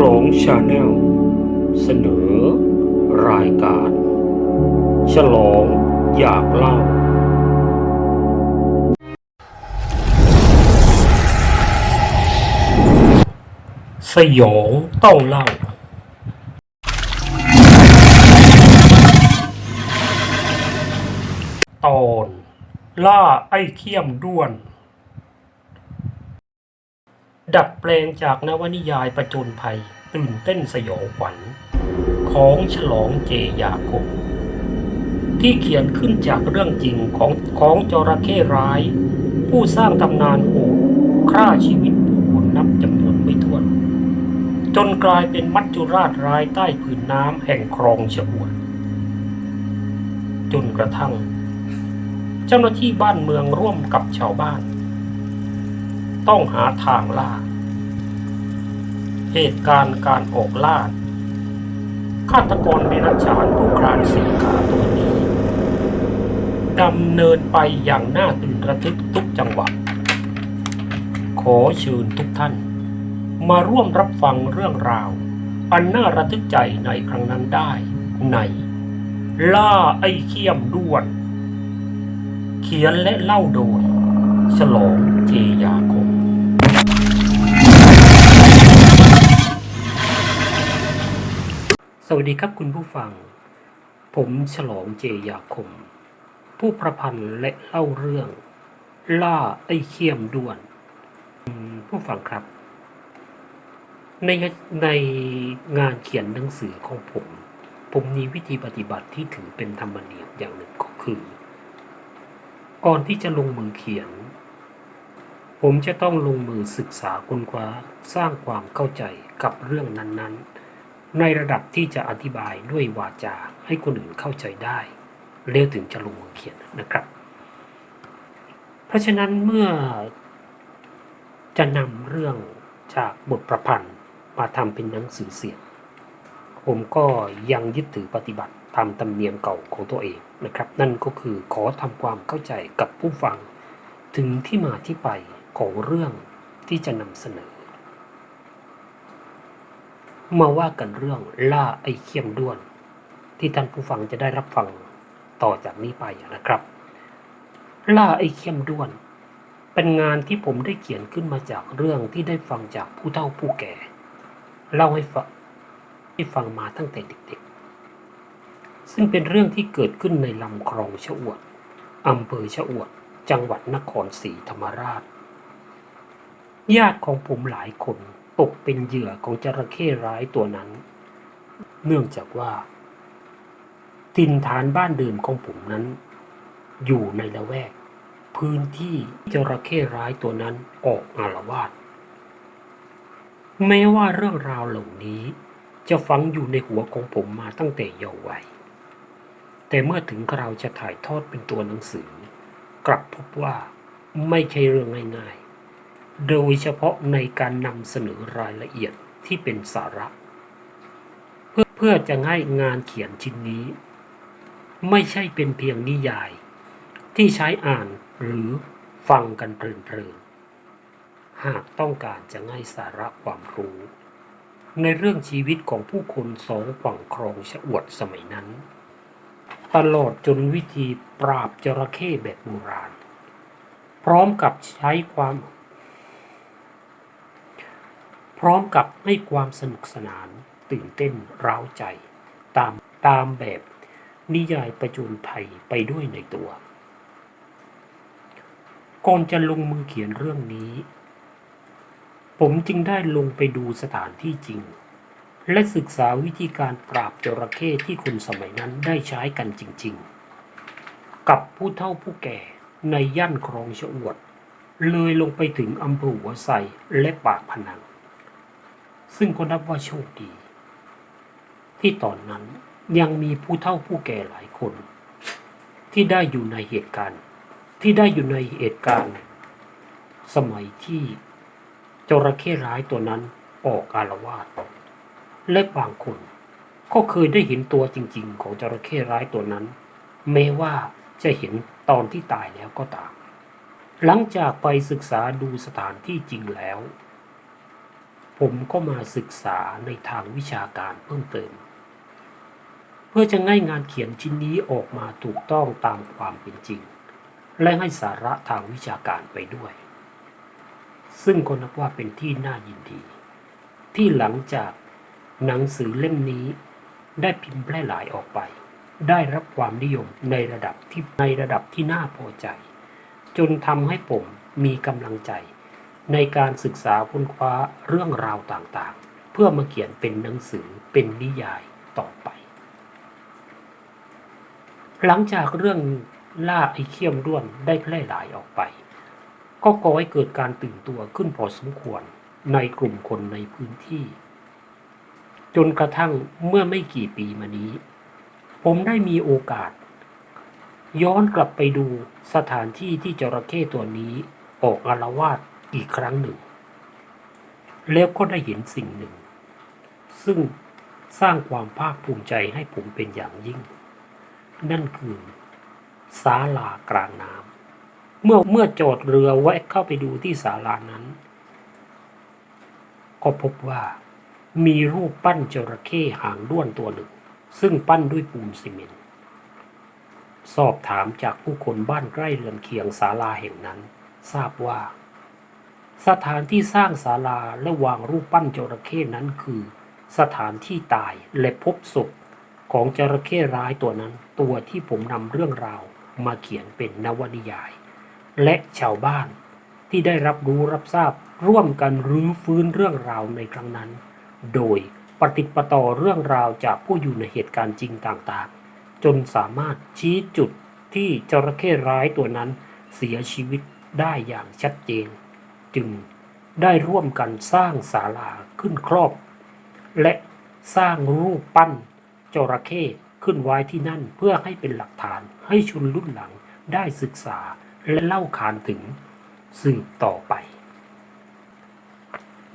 ลองชาแนลเสนอ รายการ ฉลองอยากเล่า สยองต้องเล่า ตอน ล่าไอ้เขี้ยมด้วน ดัดแปลงจากนวนิยายประจนภัยตื่นเต้นสยองขวัญ ของฉลองเจยาคมที่เขียนขึ้นจากเรื่องจริงของของจระเข้ร้าย ผู้สร้างตำนานโหดฆ่าชีวิตผู้คนนับจำนวนไม่ถ้วน จนกลายเป็นมัจจุราชร้ายใต้ผืนน้ำแห่งคลองฉบวนจนกระทั่ง เจ้าหน้าที่บ้านเมืองร่วมกับชาวบ้าน ต้องหาทางล่า เหตุการณ์การออกล่าฆาตกรเดรัจฉานผู้ครานสีขาตัวนี้ดำเนินไปอย่างน่าตื่นระทึกทุกจังหวะขอเชิญทุกท่าน มาร่วมรับฟังเรื่องราว อันน่าระทึกใจในครั้งนั้นได้ในล่าไอ้เขี้ยมด้วน เขียนและเล่าโดยฉลองเจยาคม วัสดีครับคุณผู้ฟัง ผมฉลองเจยาคม ผู้ประพันธ์และเล่าเรื่อง ล่าไอ้เขี้ยมด้วน ผู้ฟังครับ ในในงานเขียนหนังสือของผม ผมมีวิธีปฏิบัติที่ถือเป็นธรรมเนียมอย่างหนึ่งก็คือ ก่อนที่จะลงมือเขียน ผมจะต้องลงมือศึกษาค้นคว้าสร้างความเข้าใจกับเรื่องนั้นๆ ในระดับที่จะอธิบายด้วยวาจาให้คนอื่นเข้าใจได้แล้วถึงจะลงมือเขียนนะครับ เพราะฉะนั้นเมื่อจะนำเรื่องจากบทประพันธ์มาทำเป็นหนังสือเสียง ผมก็ยังยึดถือปฏิบัติตามธรรมเนียมเก่าของตัวเองนะครับ นั่นก็คือขอทำความเข้าใจกับผู้ฟัง ถึงที่มาที่ไปของเรื่องที่จะนำเสนอ มาว่ากันเรื่องล่าไอ้เขี้ยมด้วน ที่ท่านผู้ฟังจะได้รับฟังต่อจากนี้ไปนะครับ ล่าไอ้เขี้ยมด้วน เป็นงานที่ผมได้เขียนขึ้นมาจากเรื่องที่ได้ฟังจากผู้เฒ่าผู้แก่ เล่าให้ฟังให้ฟังมาตั้งแต่เด็กๆ ซึ่งเป็นเรื่องที่เกิดขึ้นในลำคลองชะอวดอำเภอชะอวด จังหวัดนครศรีธรรมราช ญาติของผมหลายคน ตกเป็นเหยื่อของจระเข้ร้ายตัวนั้น เนื่องจากว่าทินฐานบ้านเดิมของผมนั้น อยู่ในละแวก พื้นที่จระเข้ร้ายตัวนั้นออกอารวาสแม้ว่าเรื่องราวเหล่านี้จะฝังอยู่ในหัวของผมมาตั้งแต่เยาว์วัย แต่เมื่อถึงคราวจะถ่ายทอดเป็นตัวหนังสือ กลับพบว่าไม่ใช่เรื่องง่าย โดยเฉพาะในการนำเสนอรายละเอียดที่เป็นสาระ เพื่อเพื่อจะให้งานเขียนชิ้นนี้ ไม่ใช่เป็นเพียงนิยาย ที่ใช้อ่านหรือฟังกันเพลินๆหากต้องการจะให้สาระความรู้ ในเรื่องชีวิตของผู้คนสองฝั่งคลองชะอวดสมัยนั้น ตลอดจนวิธีปราบจระเข้แบบโบราณ พร้อมกับใช้ความ พร้อมกับให้ความสนุกสนานตื่นเต้นร้าวใจ ตามตามแบบนิยายประจุนภัยไปด้วยในตัว ก่อนจะลงมือเขียนเรื่องนี้ ผมจึงได้ลงไปดูสถานที่จริง และศึกษาวิธีการปราบจระเข้ที่คนสมัยนั้นได้ใช้กันจริง ๆ กับผู้เฒ่าผู้แก่ในย่านคลองชะอวด เลยลงไปถึงอำเภอหัวไซและปากพนัง ซึ่งก็นับว่าโชคดี ที่ตอนนั้นยังมีผู้เฒ่าผู้แก่หลายคน ที่ได้อยู่ในเหตุการณ์ ที่ได้อยู่ในเหตุการณ์ สมัยที่จระเข้ร้ายตัวนั้นออกอารวาสและบางคนก็เคยได้เห็นตัวจริง ๆ ของจระเข้ร้ายตัวนั้น แม้ว่าจะเห็นตอนที่ตายแล้วก็ตาม หลังจากไปศึกษาดูสถานที่จริงแล้ว ผมก็มาศึกษาในทางวิชาการเพิ่มเติม เพื่อจะง่ายงานเขียนชิ้นนี้ออกมาถูกต้องตามความเป็นจริง และให้สาระทางวิชาการไปด้วย ซึ่งก็นับว่าเป็นที่น่ายินดี ที่หลังจากหนังสือเล่มนี้ได้พิมพ์แพร่หลายออกไป ได้รับความนิยมในระดับที่ในระดับที่น่าพอใจ จนทำให้ผมมีกำลังใจ ในการศึกษาค้นคว้าเรื่องราวต่างๆ เพื่อมาเขียนเป็นหนังสือเป็นนิยายต่อไป หลังจากเรื่องล่าไอ้เขี้ยมด้วนได้แพร่หลายออกไป ก็ก่อให้เกิดการตื่นตัวขึ้นพอสมควรในกลุ่มคนในพื้นที่ จนกระทั่งเมื่อไม่กี่ปีมานี้ ผมได้มีโอกาส ย้อนกลับไปดูสถานที่ที่จระเข้ตัวนี้ออกอาละวาด อีกครั้งหนึ่ง แล้วก็ได้เห็นสิ่งหนึ่ง ซึ่งสร้างความภาคภูมิใจให้ผมเป็นอย่างยิ่ง นั่นคือศาลากลางน้ำเมื่อเมื่อจอดเรือแวะเข้าไปดูที่ศาลานั้น ก็พบว่ามีรูปปั้นจระเข้หางด้วนตัวหนึ่ง ซึ่งปั้นด้วยปูนซีเมนต์สอบถามจากผู้คนบ้านใกล้เรือนเคียงศาลาแห่งนั้น ทราบว่า สถานที่สร้างศาลาและวางรูปปั้นจระเข้นั้นคือ สถานที่ตายและพบศพของจระเข้ร้ายตัวนั้น ตัวที่ผมนำเรื่องราวมาเขียนเป็นนวนิยาย และชาวบ้านที่ได้รับรู้รับทราบร่วมกันรื้อฟื้นเรื่องราวในครั้งนั้น โดยปฏิปต่อเรื่องราวจากผู้อยู่ในเหตุการณ์จริงต่างๆ จนสามารถชี้จุดที่จระเข้ร้ายตัวนั้นเสียชีวิตได้อย่างชัดเจน จึงได้ร่วมกันสร้างศาลาขึ้นครอบ และสร้างรูปปั้นจระเข้ขึ้นไว้ที่นั่นเพื่อให้เป็นหลักฐานให้ชุนรุ่นหลังได้ศึกษาและเล่าขานถึงสืบต่อไป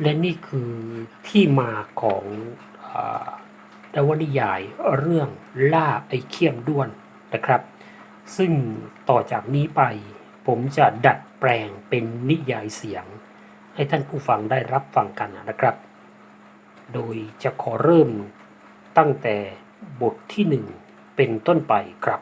และนี่คือที่มาของอาวนิยายเรื่องล่าไอเขี้ยมด้วนนะครับ ซึ่งต่อจากนี้ไปผมจะดัด แปลงเป็นนิยายเสียง ให้ท่านผู้ฟังได้รับฟังกันนะครับ โดยจะขอเริ่มตั้งแต่บทที่หนึ่งเป็นต้นไปครับ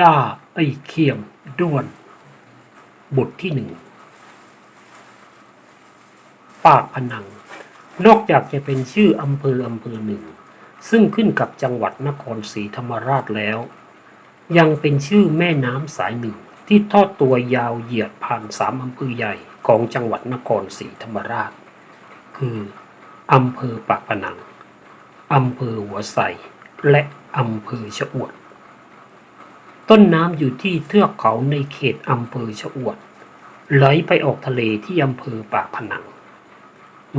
ล่าไอ้เขียมด้วน บทที่หนึ่ง ปากพนัง นอกจากจะเป็นชื่ออำเภออำเภอหนึ่ง ซึ่งขึ้นกับจังหวัดนครศรีธรรมราชแล้ว ยังเป็นชื่อแม่น้ำสายหนึ่งที่ทอดตัวยาวเหยียดผ่านสามอำเภอใหญ่ของจังหวัดนครศรีธรรมราช คืออำเภอปากพนังอำเภอหัวไสและอำเภอชะอวด ต้นน้ำอยู่ที่เทือกเขาในเขตอำเภอชะอวด ไหลไปออกทะเลที่อำเภอปากพนัง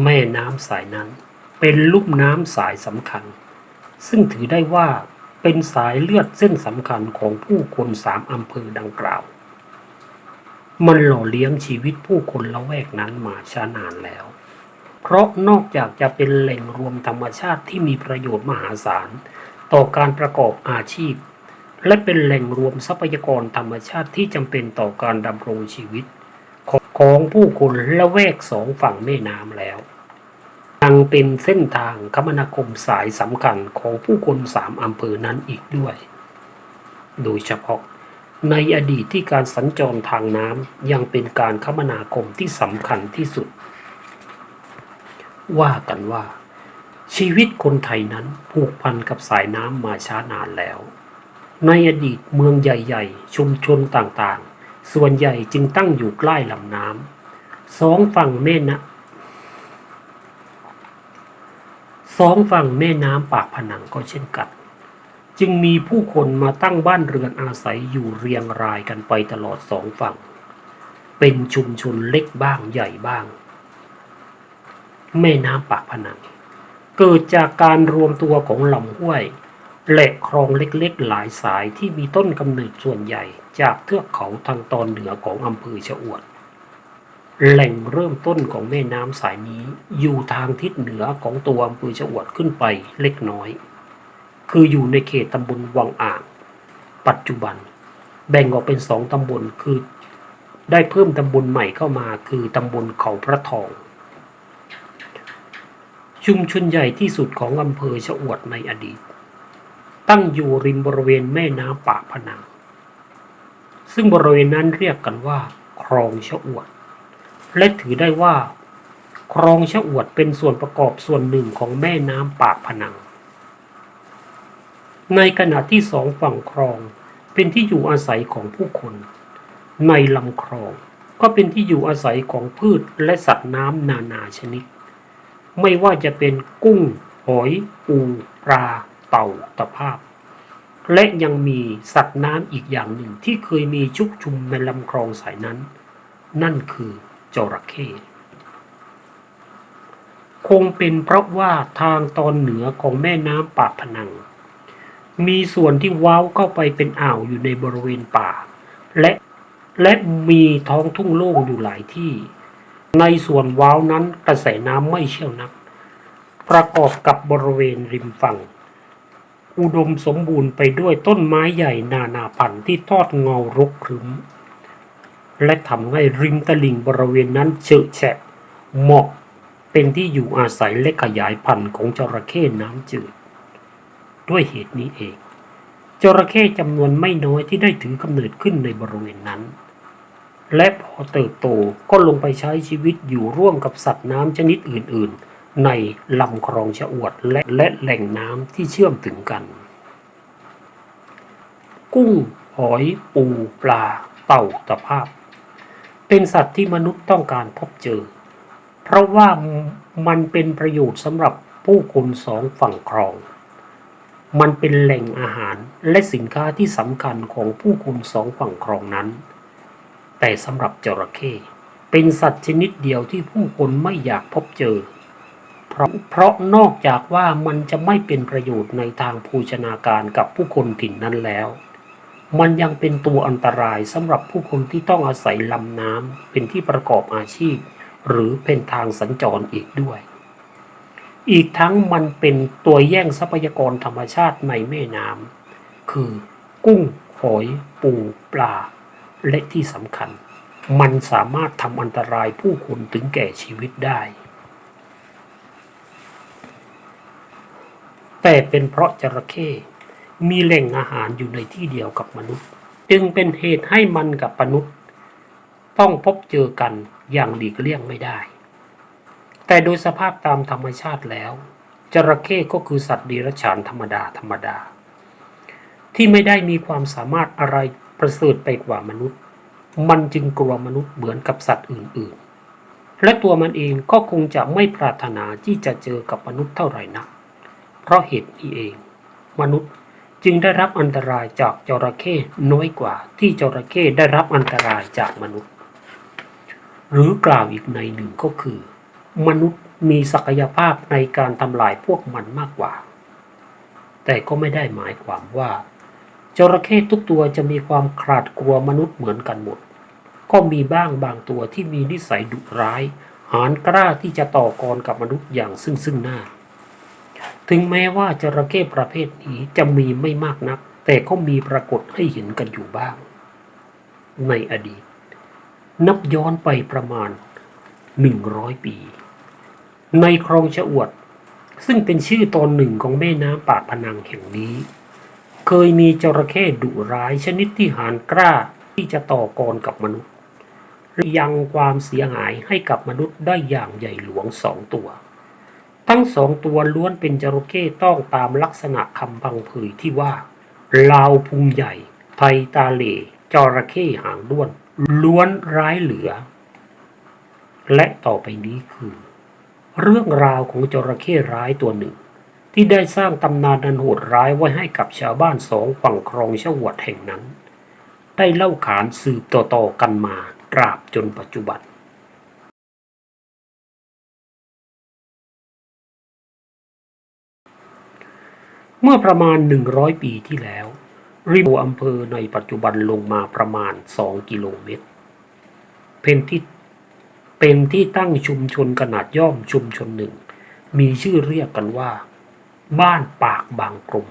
แม่น้ำสายนั้น เป็นลุ่มน้ำสายสำคัญ ซึ่งถือได้ว่าเป็นสายเลือดเส้นสำคัญของผู้คนสามอำเภอดังกล่าว มันหล่อเลี้ยงชีวิตผู้คนละแวกนั้นมาช้านานแล้ว เพราะนอกจากจะเป็นแหล่งรวมธรรมชาติที่มีประโยชน์มหาศาล ต่อการประกอบอาชีพ และเป็นแหล่งรวมทรัพยากรธรรมชาติที่จำเป็นต่อการดำรงชีวิต ของผู้คนละแวกสองฝั่งแม่น้ำแล้วยังเป็นเส้นทางคมนาคมสายสำคัญของผู้คนสามอำเภอนั้นอีกด้วย โดยเฉพาะในอดีตที่การสัญจรทางน้ำยังเป็นการคมนาคมที่สำคัญที่สุด ว่ากันว่า ชีวิตคนไทยนั้นผูกพันกับสายน้ำมาช้านานแล้ว ในอดีตเมืองใหญ่ ๆ ชุมชนต่างๆ ส่วนใหญ่จึงตั้งอยู่ใกล้ลำน้ำสองฝั่งแม่นะสองฝั่งแม่น้ำปากผนังก็เช่นกัน จึงมีผู้คนมาตั้งบ้านเรือนอาศัยอยู่เรียงรายกันไปตลอดสองฝั่ง เป็นชุมชนเล็กบ้างใหญ่บ้าง แม่น้ำปากผนัง เกิดจากการรวมตัวของลำห้วยและคลองเล็กๆหลายสายที่มีต้นกำเนิดส่วนใหญ่ จากเทือกเขาทางตอนเหนือของอำเภอชะอวด แหล่งเริ่มต้นของแม่น้ำสายนี้อยู่ทางทิศเหนือของตัวอำเภอชะอวดขึ้นไปเล็กน้อย คืออยู่ในเขตตำบลวังอ่าง ปัจจุบัน แบ่งออกเป็นสองตำบลคือ ได้เพิ่มตำบลใหม่เข้ามาคือตำบลเขาพระทอง ชุมชนใหญ่ที่สุดของอำเภอชะอวดในอดีต ตั้งอยู่ริมบริเวณแม่น้ำปากพนัง ซึ่งบริเวณนั้นเรียกกันว่า คลองชะอวด และถือได้ว่า คลองชะอวดเป็นส่วนประกอบส่วนหนึ่งของแม่น้ำปากพนัง ในขณะที่สองฝั่งคลองเป็นที่อยู่อาศัยของผู้คน ในลำคลองก็เป็นที่อยู่อาศัยของพืชและสัตว์น้ำนานาชนิด ไม่ว่าจะเป็นกุ้ง หอย ปู ปลา เต่าตะภาพ และยังมีสัตว์น้ำอีกอย่างหนึ่งที่เคยมีชุกชุมในลำคลองสายนั้น นั่นคือจระเข้คงเป็นเพราะว่าทางตอนเหนือของแม่น้ำปากพนัง มีส่วนที่ว้าวเข้าไปเป็นอ่าวอยู่ในบริเวณป่า และและมีท้องทุ่งโล่งอยู่หลายที่ ในส่วนว้าวนั้นกระแสน้ำไม่เชี่ยวนัก ประกอบกับบริเวณริมฝั่ง อุดมสมบูรณ์ไปด้วยต้นไม้ใหญ่นานาพันธุ์ที่ทอดเงารกครึ้ม และทำให้ริมตลิ่งบริเวณนั้นเฉอะแฉะเหมาะเป็นที่อยู่อาศัยและขยายพันธุ์ของจระเข้น้ำจืด ด้วยเหตุนี้เอง จระเข้จำนวนไม่น้อยที่ได้ถือกำเนิดขึ้นในบริเวณนั้น และพอเติบโตก็ลงไปใช้ชีวิตอยู่ร่วมกับสัตว์น้ำชนิดอื่นๆ ในลำคลองชะอวดและและแหล่งน้ำที่เชื่อมถึงกัน กุ้ง หอย ปู ปลา เต่าตะภาพ เป็นสัตว์ที่มนุษย์ต้องการพบเจอ เพราะว่ามันเป็นประโยชน์สำหรับผู้คนสองฝั่งคลอง มันเป็นแหล่งอาหารและสินค้าที่สำคัญของผู้คนสองฝั่งคลองนั้น แต่สำหรับจระเข้เป็นสัตว์ชนิดเดียวที่ผู้คนไม่อยากพบเจอ เพราะเพราะนอกจากว่ามันจะไม่เป็นประโยชน์ในทางโภชนาการกับผู้คนถิ่นนั้นแล้ว มันยังเป็นตัวอันตรายสำหรับผู้คนที่ต้องอาศัยลำน้ำเป็นที่ประกอบอาชีพ หรือเป็นทางสัญจรอีกด้วย อีกทั้งมันเป็นตัวแย่งทรัพยากรธรรมชาติในแม่น้ำคือกุ้งหอยปูปลา และที่สำคัญ มันสามารถทำอันตรายผู้คนถึงแก่ชีวิตได้ แต่เป็นเพราะจระเข้มีแหล่งอาหารอยู่ในที่เดียวกับมนุษย์ จึงเป็นเหตุให้มันกับมนุษย์ ต้องพบเจอกันอย่างหลีกเลี่ยงไม่ได้ แต่โดยสภาพตามธรรมชาติแล้ว จระเข้ก็คือสัตว์เดรัจฉานธรรมดาธรรมดา ที่ไม่ได้มีความสามารถอะไรประเสริฐไปกว่ามนุษย์ มันจึงกลัวมนุษย์เหมือนกับสัตว์อื่นๆ และตัวมันเองก็คงจะไม่ปรารถนาที่จะเจอกับมนุษย์เท่าไหร่นัก เพราะเหตุนี้เอง มนุษย์จึงได้รับอันตรายจากจระเข้น้อยกว่าที่จระเข้ได้รับอันตรายจากมนุษย์ หรือกล่าวอีกในหนึ่งก็คือ มนุษย์มีศักยภาพในการทำลายพวกมันมากกว่า แต่ก็ไม่ได้หมายความว่าจระเข้ทุกตัวจะมีความขลาดกลัวมนุษย์เหมือนกันหมด ก็มีบ้างบางตัวที่มีนิสัยดุร้าย หานกล้าที่จะต่อกรกับมนุษย์อย่างซึ่งซึ่งหน้า ถึงแม้ว่าจระเข้ประเภทนี้จะมีไม่มากนัก แต่ก็มีปรากฏให้เห็นกันอยู่บ้าง ในอดีต นับย้อนไปประมาณ 100 ปี ในคลองชะอวด ซึ่งเป็นชื่อตอนหนึ่งของแม่น้ำปากพนังแห่งนี้ เคยมีจระเข้ดุร้ายชนิดที่หานกล้าที่จะต่อกรกับมนุษย์และยังความเสียหายให้กับมนุษย์ได้อย่างใหญ่หลวงสองตัว ทั้งสองตัวล้วนเป็นจระเข้ต้องตามลักษณะคำพังเผยที่ว่า ลาวพุงใหญ่ ไทยตาเหล่จระเข้หางด้วน ล้วนร้ายเหลือ และต่อไปนี้คือ เรื่องราวของจระเข้ร้ายตัวหนึ่ง ที่ได้สร้างตำนานอันโหดร้ายไว้ให้กับชาวบ้านสองฝั่งคลองชวดแห่งนั้น ได้เล่าขานสืบต่อๆกันมาตราบจนปัจจุบัน เมื่อประมาณ 100 ปีที่แล้ว ริมอำเภอในปัจจุบันลงมาประมาณ 2 กิโลเมตร เป็นที่เป็นที่ตั้งชุมชนขนาดย่อมชุมชนหนึ่ง มีชื่อเรียกกันว่า บ้านปากบางกลม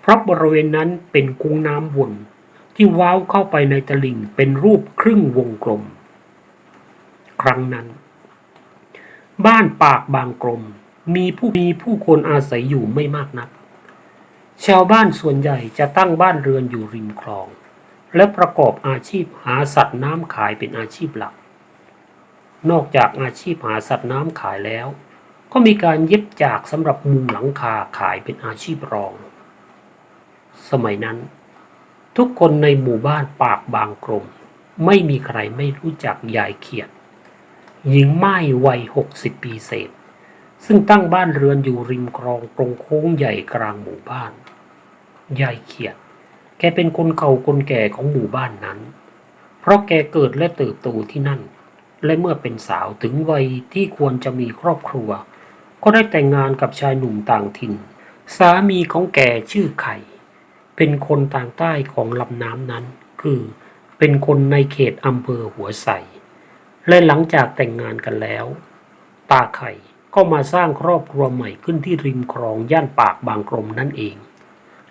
เพราะบริเวณนั้นเป็นกุ้งน้ำวนที่ว้าวเข้าไปในตลิ่งเป็นรูปครึ่งวงกลม ครั้งนั้น บ้านปากบางกลม มีผู้มีผู้คนอาศัยอยู่ไม่มากนัก ชาวบ้านส่วนใหญ่จะตั้งบ้านเรือนอยู่ริมคลอง และประกอบอาชีพหาสัตว์น้ำขายเป็นอาชีพหลัก นอกจากอาชีพหาสัตว์น้ำขายแล้ว ก็มีการเย็บจากสำหรับมุงหลังคาขายเป็นอาชีพรอง สมัยนั้น ทุกคนในหมู่บ้านปากบางกลมไม่มีใครไม่รู้จักยายเขียด หญิงไม้วัยหกสิบปีเศษ ซึ่งตั้งบ้านเรือนอยู่ริมคลองตรงโค้งใหญ่กลางหมู่บ้านยายเขียด แกเป็นคนเก่าคนแก่ของหมู่บ้านนั้น เพราะแกเกิดและเติบโตที่นั่น และเมื่อเป็นสาวถึงวัยที่ควรจะมีครอบครัว ก็ได้แต่งงานกับชายหนุ่มต่างถิ่น สามีของแกชื่อไข่ เป็นคนทางใต้ของลำน้ำนั้น คือเป็นคนในเขตอำเภอหัวไสและหลังจากแต่งงานกันแล้ว ตาไข่ ก็มาสร้างครอบครัวใหม่ขึ้นที่ริมคลองย่านปากบางกรมนั่นเอง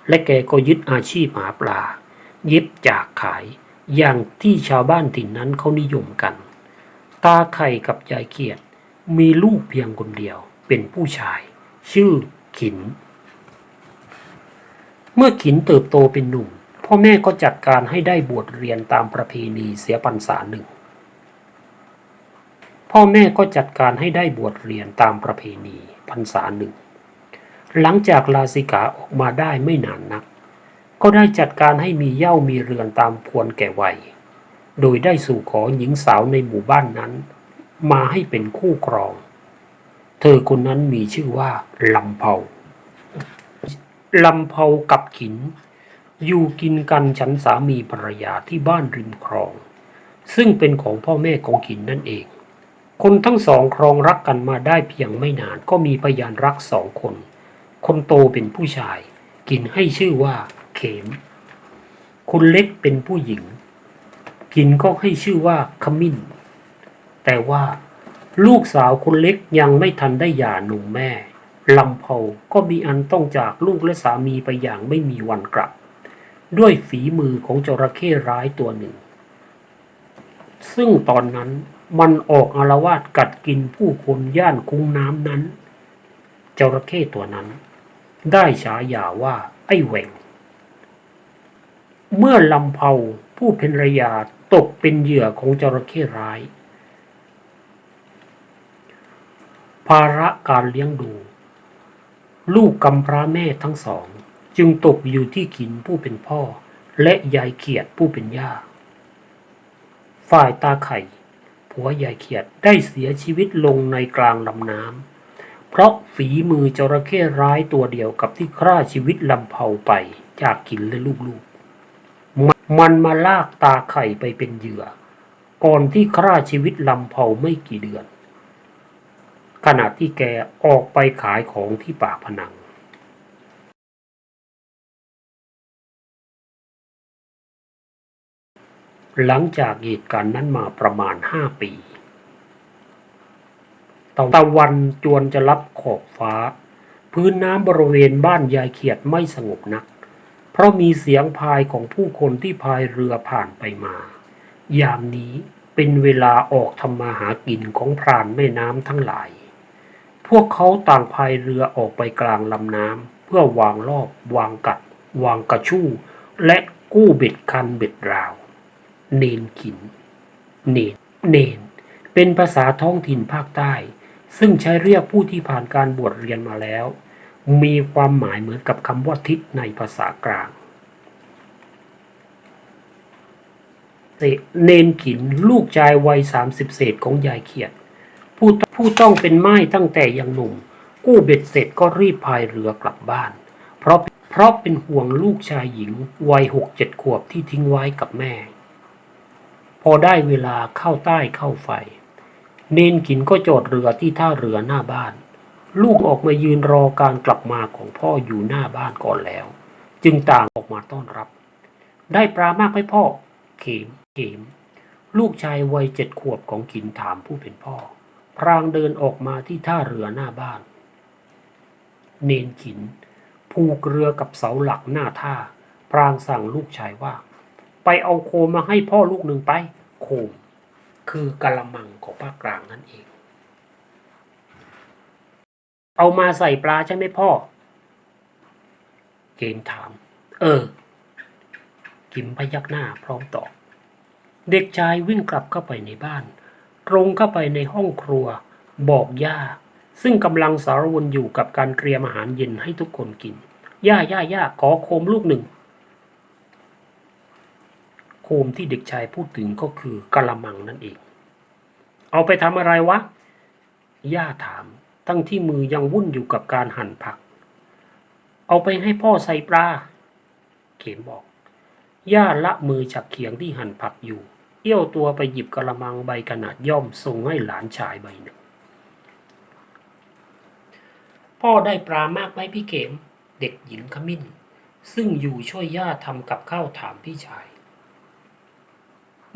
และแกก็ยึดอาชีพหาปลา เย็บจากขาย อย่างที่ชาวบ้านถิ่นนั้นเขานิยมกัน ตาไข่กับยายเขียดมีลูกเพียงคนเดียว เป็นผู้ชาย ชื่อขิน เมื่อขินเติบโตเป็นหนุ่ม พ่อแม่ก็จัดการให้ได้บวชเรียนตามประเพณีเสียพรรษาหนึ่ง พ่อแม่ก็จัดการให้ได้บวชเรียนตามประเพณีพรรษาหนึ่ง หลังจากลาสิกาออกมาได้ไม่นานนัก ก็ได้จัดการให้มีเย้ามีเรือนตามควรแก่วัย โดยได้สู่ขอหญิงสาวในหมู่บ้านนั้น มาให้เป็นคู่ครอง เธอคนนั้นมีชื่อว่าลำเผาลำเผากับขิน อยู่กินกันฉันสามีภรรยาที่บ้านริมคลอง ซึ่งเป็นของพ่อแม่ของขินนั่นเอง คนทั้งสองครองรักกันมาได้เพียงไม่นานก็มีพยานรักสองคน คนโตเป็นผู้ชาย กินให้ชื่อว่าเขม คนเล็กเป็นผู้หญิง กินก็ให้ชื่อว่าขมิ้น แต่ว่าลูกสาวคนเล็กยังไม่ทันได้หย่าหนุ่มแม่ลำเผาก็มีอันต้องจากลูกและสามีไปอย่างไม่มีวันกลับ ด้วยฝีมือของจระเข้ร้ายตัวหนึ่ง ซึ่งตอนนั้น มันออกอารวาสกัดกินผู้คนย่านคุ้งน้ำนั้น จระเข้ตัวนั้น ได้ฉายาว่าไอ้แหวงเมื่อลำเผาผู้เป็นรยาตกเป็นเหยื่อของจระเข้ร้าย ภาระการเลี้ยงดู ลูกกำพร้าแม่ทั้งสอง จึงตกอยู่ที่ขินผู้เป็นพ่อ และยายเขียดผู้เป็นย่า ฝ่ายตาไข่ ผัวยายเขียดได้เสียชีวิตลงในกลางลำน้ำเพราะฝีมือจระเข้ร้ายตัวเดียวกับที่ฆ่าชีวิตลำเผาไปจากกินและลูกๆ มันมันมาลากตาไข่ไปเป็นเหยื่อ ก่อนที่ฆ่าชีวิตลำเผาไม่กี่เดือน ขณะที่แกออกไปขายของที่ปากพนัง หลังจากเหตุการณ์นั้นมาประมาณห้าปีตะวันจวนจะรับขอบฟ้า พื้นน้ำบริเวณบ้านยายเขียดไม่สงบนัก เพราะมีเสียงพายของผู้คนที่พายเรือผ่านไปมา ยามนี้เป็นเวลาออกทำมาหากินของพรานแม่น้ำทั้งหลาย พวกเขาต่างพายเรือออกไปกลางลำน้ำเพื่อวางรอบ วางกัด วางกระชู่และกู้เบ็ดคันเบ็ดราว เนนขิน เนน เนน เป็นภาษาท้องถิ่นภาคใต้ ซึ่งใช้เรียกผู้ที่ผ่านการบวชเรียนมาแล้ว มีความหมายเหมือนกับคำว่าทิศในภาษากลางเนนขินลูกชายวัยสามสิบเศษของยายเขียด ผู้ผู้ต้องเป็นไม้ตั้งแต่ยังหนุ่ม กู้เบ็ดเสร็จก็รีบพายเรือกลับบ้าน เพราะเพราะเป็นห่วงลูกชายหญิงวัยหกเจ็ดขวบที่ทิ้งไว้กับแม่ พอได้เวลาเข้าใต้เข้าไฟ เนนขินก็จอดเรือที่ท่าเรือหน้าบ้าน ลูกออกมายืนรอการกลับมาของพ่ออยู่หน้าบ้านก่อนแล้ว จึงต่างออกมาต้อนรับ ได้ปลามากไหมพ่อ เขมเขมลูกชายวัยเจ็ดขวบของขินถามผู้เป็นพ่อ พรางเดินออกมาที่ท่าเรือหน้าบ้าน เนนขิน ผูกเรือกับเสาหลักหน้าท่า พรางสั่งลูกชายว่า ไปเอาโคมมาให้พ่อลูกหนึ่งไป โคม คือกะละมังของภาคกลางนั่นเอง เอามาใส่ปลาใช่ไหมพ่อ เกณฑ์ถาม เออ กิมพยักหน้าพร้อมตอบ เด็กชายวิ่งกลับเข้าไปในบ้าน ตรงเข้าไปในห้องครัว บอกย่า ซึ่งกำลังสารวนอยู่กับการเตรียมอาหารเย็นให้ทุกคนกิน ย่าย่าย่าขอโคมลูกหนึ่ง คมที่เด็กชายพูดถึงก็คือกะละมังนั่นเอง เอาไปทำอะไรวะ ย่าถามทั้งที่มือยังวุ่นอยู่กับการหั่นผัก เอาไปให้พ่อใส่ปลา เข็มบอก ย่าละมือจากเขียงที่หั่นผักอยู่ เอี้ยวตัวไปหยิบกระมังใบขนาดย่อมส่งให้หลานชายใบหนึ่ง พ่อได้ปลามากไหมพี่เข็ม เด็กหญิงขมิ้น ซึ่งอยู่ช่วยย่าทำกับข้าวถามพี่ชาย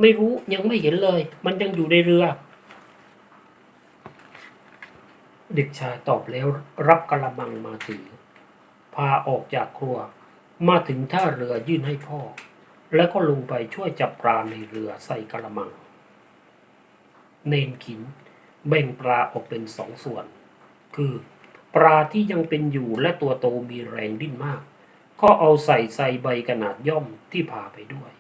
ไม่รู้ยังไม่เห็นเลย มันยังอยู่ในเรือ เด็กชายตอบแล้วรับกระมังมาถือ พาออกจากครัว มาถึงท่าเรือยื่นให้พ่อ แล้วก็ลงไปช่วยจับปลาในเรือใส่กระมัง เนนขินแบ่งปลาออกเป็นสองส่วน คือ ปลาที่ยังเป็นอยู่และตัวโตมีแรงดิ้นมาก ก็เอาใส่ใส่ใบขนาดย่อมที่พาไปด้วย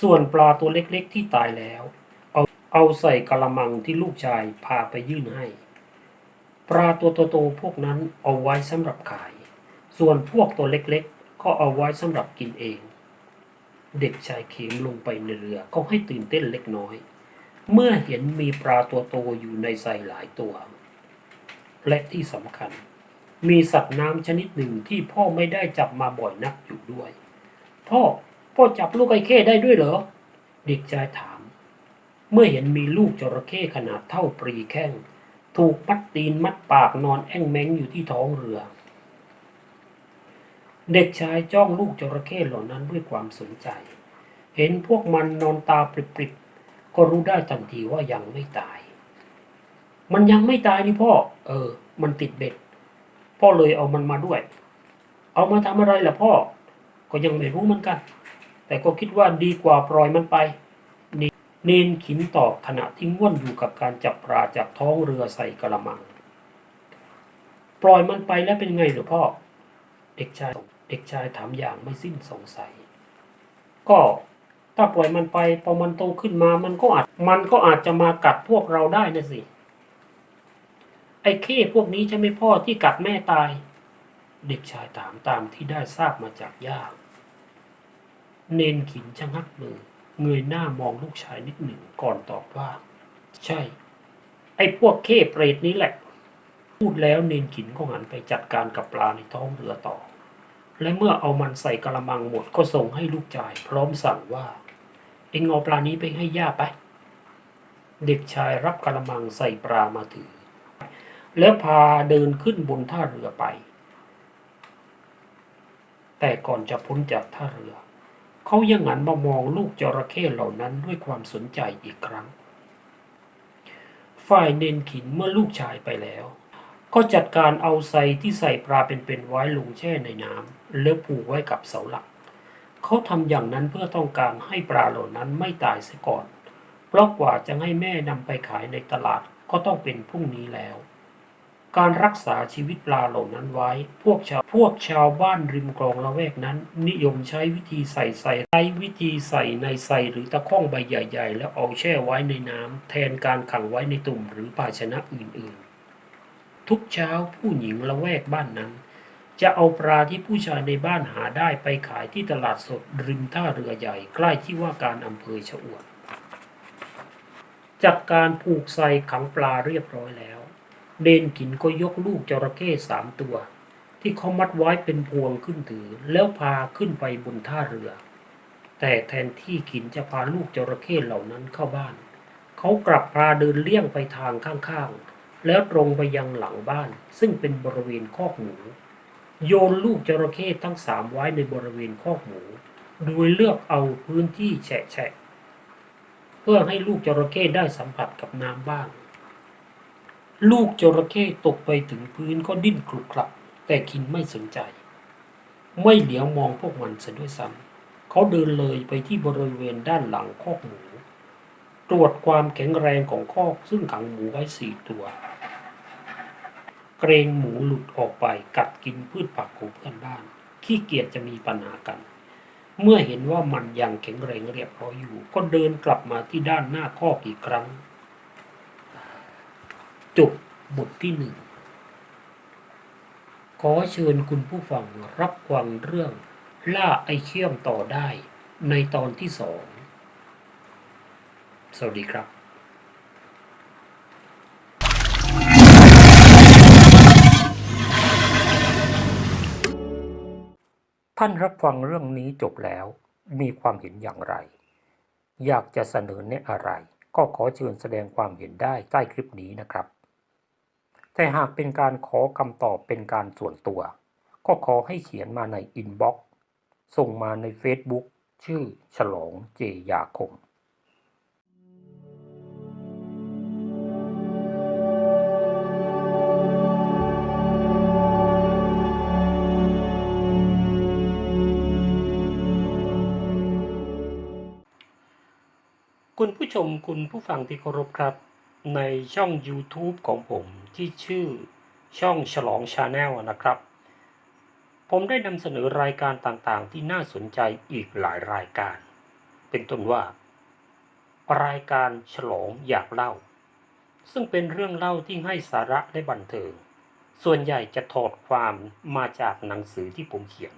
ส่วนปลาตัวเล็กๆที่ตายแล้ว เอาเอาใส่กระมังที่ลูกชายพาไปยื่นให้ ปลาตัวโตๆพวกนั้นเอาไว้สำหรับขาย ส่วนพวกตัวเล็กๆ ก็เอาไว้สำหรับกินเอง เด็กชายเข็มลงไปในเรือก็ให้ตื่นเต้นเล็กน้อย เมื่อเห็นมีปลาตัวโตอยู่ในใส่หลายตัว และที่สำคัญ มีสัตว์น้ำชนิดหนึ่งที่พ่อไม่ได้จับมาบ่อยนักอยู่ด้วย พ่อ พ่อจับลูกไอ้เข้ได้ด้วยเหรอ เด็กชายถาม เมื่อเห็นมีลูกจระเข้ขนาดเท่าปรีแข้ง ถูกมัดตีนมัดปากนอนแอ่งแมงอยู่ที่ท้องเรือ เด็กชายจ้องลูกจระเข้เหล่านั้นด้วยความสนใจ เห็นพวกมันนอนตาปริบๆก็รู้ได้ทันทีว่ายังไม่ตาย มันยังไม่ตายนี่พ่อ เออ มันติดเบ็ด พ่อเลยเอามันมาด้วย เอามาทำอะไรล่ะพ่อ ก็ยังไม่รู้เหมือนกัน แต่ก็คิดว่าดีกว่าปล่อยมันไป เนเนนขินตอบขณะที่ง่วนอยู่กับการจับปลาจากท้องเรือใส่กระมัง ปล่อยมันไปแล้วเป็นไงหรือพ่อ เด็กชายเด็กชายถามอย่างไม่สิ้นสงสัย ก็ถ้าปล่อยมันไปพอมันโตขึ้นมามันก็อาจมันก็อาจจะมากัดพวกเราได้นะสิไอ้เข้พวกนี้ใช่ไหมพ่อที่กัดแม่ตาย เด็กชายถามตามที่ได้ทราบมาจากย่า เนนขินชะงักมือเงยหน้ามองลูกชายนิดหนึ่งก่อนตอบว่า ใช่ ไอ้พวกเข้เปรตนี้แหละ พูดแล้วเนนขินก็หันไปจัดการกับปลาในท้องเรือต่อ และเมื่อเอามันใส่กระมังหมดก็ส่งให้ลูกชาย พร้อมสั่งว่าเอ็งเอาปลานี้ไปให้ย่าไป เด็กชายรับกระมังใส่ปลามาถือ แล้วพาเดินขึ้นบนท่าเรือไป แต่ก่อนจะพ้นจากท่าเรือ เขายังหันมามองลูกจระเข้เหล่านั้นด้วยความสนใจอีกครั้ง ฝ่ายเนนขินเมื่อลูกชายไปแล้ว ก็จัดการเอาไซที่ใส่ปลาเป็นๆไว้ลงแช่ในน้ำแล้วผูกไว้กับเสาหลัก เขาทำอย่างนั้นเพื่อต้องการให้ปลาเหล่านั้นไม่ตายเสียก่อน เพราะกว่าจะให้แม่นำไปขายในตลาดก็ต้องเป็นพรุ่งนี้แล้ว การรักษาชีวิตปลาเหล่านั้นไว้ พวกชาวพวกชาวบ้านริมคลองละแวกนั้น นิยมใช้วิธีใส่ใส่ใช้วิธีใส่ในใส่หรือตะข้องใบใหญ่ ๆ แล้วเอาแช่ไว้ในน้ำแทนการขังไว้ในตุ่มหรือภาชนะอื่นๆ ทุกเช้าผู้หญิงละแวกบ้านนั้น จะเอาปลาที่ผู้ชายในบ้านหาได้ไปขายที่ตลาดสดริมท่าเรือใหญ่ใกล้ที่ว่าการอำเภอชะอวดจากการผูกใส่ขังปลาเรียบร้อยแล้ว เดนกินก็ยกลูกจระเข้สามตัว ที่เขามัดไว้เป็นพวงขึ้นถือ แล้วพาขึ้นไปบนท่าเรือ แต่แทนที่กินจะพาลูกจระเข้เหล่านั้นเข้าบ้าน เขากลับพาเดินเลี่ยงไปทางข้างๆ แล้วตรงไปยังหลังบ้าน ซึ่งเป็นบริเวณคอกหมู โยนลูกจระเข้ทั้งสามไว้ในบริเวณคอกหมู โดยเลือกเอาพื้นที่แฉะๆเพื่อให้ลูกจระเข้ได้สัมผัสกับน้ำบ้าง ลูกจระเข้ตกไปถึงพื้นก็ดิ้นคลุกคลัก แต่คินไม่สนใจ ไม่เหลียวมองพวกมันเสียด้วยซ้ำเขาเดินเลยไปที่บริเวณด้านหลังคอกหมู ตรวจความแข็งแรงของคอกซึ่งขังหมูไว้สี่ตัว เกรงหมูหลุดออกไปกัดกินพืชผักของเพื่อนบ้าน ขี้เกียจจะมีปัญหากัน เมื่อเห็นว่ามันยังแข็งแรงเรียบร้อยอยู่ ก็เดินกลับมาที่ด้านหน้าคอกอีกครั้ง จบบทที่หนึ่งขอเชิญคุณผู้ฟังรับฟังเรื่อง ล่าไอเชื่อมต่อได้ในตอนที่สอง สวัสดีครับท่านรับฟังเรื่องนี้จบแล้วมีความเห็นอย่างไร อยากจะเสนอแนะอะไร ก็ขอเชิญแสดงความเห็นได้ใต้คลิปนี้นะครับ แต่หากเป็นการขอคำตอบเป็นการส่วนตัว ก็ขอให้เขียนมาในอินบ็อกซ์ส่งมาใน Facebook ชื่อฉลองเจยาคมคุณผู้ชมคุณผู้ฟังที่เคารพครับ ในช่อง YouTube ของผม ที่ชื่อช่องฉลองชาแนลนะครับ ผมได้นำเสนอรายการต่างๆ ที่น่าสนใจอีกหลายรายการ เป็นต้นว่า รายการฉลองอยากเล่า ซึ่งเป็นเรื่องเล่าที่ให้สาระและบันเทิง ส่วนใหญ่จะถอดความมาจากหนังสือที่ผมเขียน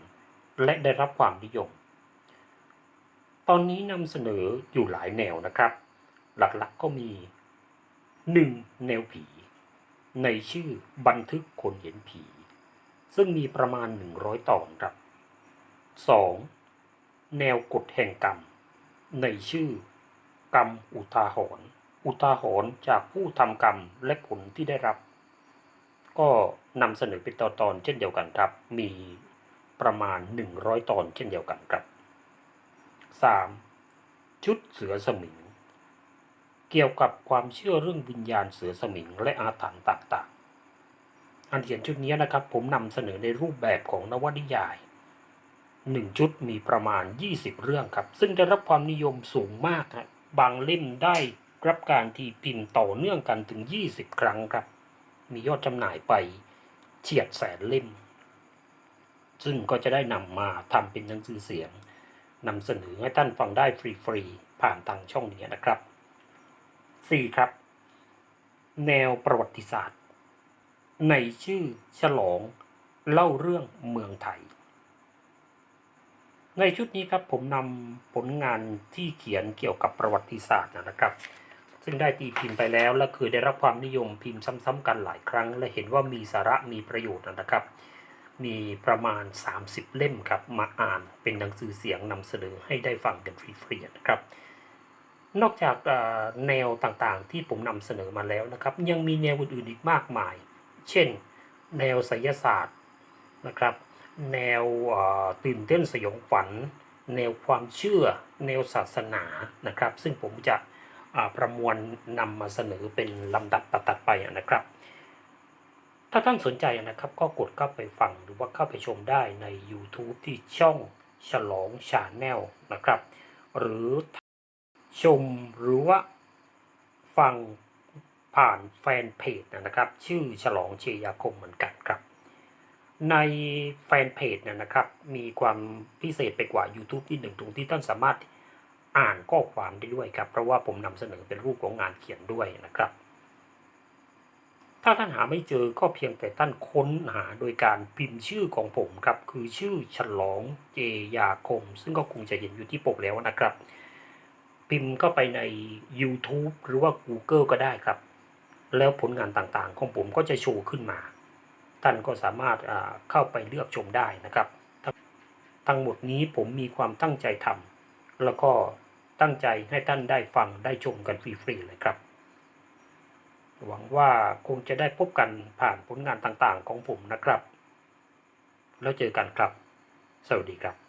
และได้รับความนิยม ตอนนี้นำเสนออยู่หลายแนวนะครับ หลักๆก็มี 1. แนวผี ในชื่อบันทึกคนเห็นผี ซึ่งมีประมาณ 100 ตอนครับ 2. แนวกฎแห่งกรรม ในชื่อ กรรมอุทาหรณ์อุทาหรณ์จากผู้ทำกรรมและผลที่ได้รับ ก็นำเสนอเป็นตอนเช่นเดียวกันครับ มีประมาณ 100 ตอนเช่นเดียวกันครับ 3. ชุดเสือสมิง เกี่ยวกับความเชื่อเรื่องวิญญาณเสือสมิงและอาถรรพ์ต่างๆ อันเขียนชุดนี้นะครับ ผมนำเสนอในรูปแบบของนวนิยาย 1 ชุดมีประมาณ 20 เรื่องครับ ซึ่งได้รับความนิยมสูงมากฮะบางเล่มได้รับการทีพิมพ์ต่อเนื่องกันถึง 20 ครั้งครับ มียอดจำหน่ายไปเฉียดแสนเล่ม ซึ่งก็จะได้นำมาทำเป็นหนังสือเสียงนำเสนอให้ท่านฟังได้ฟรีๆผ่านทางช่องนี้นะครับ 4. ครับ แนวประวัติศาสตร์ ในชื่อฉลอง เล่าเรื่องเมืองไทย ในชุดนี้ครับผมนำผลงานที่เขียนเกี่ยวกับประวัติศาสตร์นะครับ ซึ่งได้ตีพิมพ์ไปแล้ว และคือได้รับความนิยมพิมพ์ซ้ำๆกันหลายครั้ง และเห็นว่ามีสาระมีประโยชน์นะครับ มีประมาณ 30 เล่มครับมาอ่านเป็นหนังสือเสียงนำเสนอให้ได้ฟังกันฟรีๆนะครับ นอกจากแนวต่างๆ ที่ผมนำเสนอมาแล้วนะครับ ยังมีแนวอื่นๆอีกมากมาย เช่น แนวไสยศาสตร์นะครับ แนวตื่นเต้นสยองขวัญ แนวความเชื่อ แนวศาสนานะครับ ซึ่งผมจะประมวลนำมาเสนอเป็นลำดับตัดๆไปนะครับ ถ้าท่านสนใจนะครับ ก็กดเข้าไปฟังหรือว่าเข้าไปชมได้ใน YouTube ที่ช่องฉลองชาแนลนะครับ หรือ ชมหรือว่าฟังผ่านแฟนเพจนะครับ ชื่อฉลองเชยาคมเหมือนกันครับ ในแฟนเพจเนี่ยนะครับ มีความพิเศษไปกว่า YouTube ที่หนึ่งตรงที่ท่านสามารถอ่านข้อความได้ด้วยครับ เพราะว่าผมนำเสนอเป็นรูปของงานเขียนด้วยนะครับ ถ้าท่านหาไม่เจอก็เพียงแต่ท่านค้นหาโดยการพิมพ์ชื่อของผมครับ คือชื่อฉลองเจยาคม ซึ่งก็คงจะเห็นอยู่ที่ปกแล้วนะครับ พิมพ์เข้าไปใน YouTube หรือว่า Google ก็ได้ครับ แล้วผลงานต่างๆ ของผมก็จะโชว์ขึ้นมา ท่านก็สามารถอ่าเข้าไปเลือกชมได้นะครับ ทั้งหมดนี้ผมมีความตั้งใจทำแล้วก็ตั้งใจให้ท่านได้ฟังได้ชมกันฟรีๆเลยครับ หวังว่าคงจะได้พบกันผ่านผลงานต่างๆ ของผมนะครับ แล้วเจอกันครับ สวัสดีครับ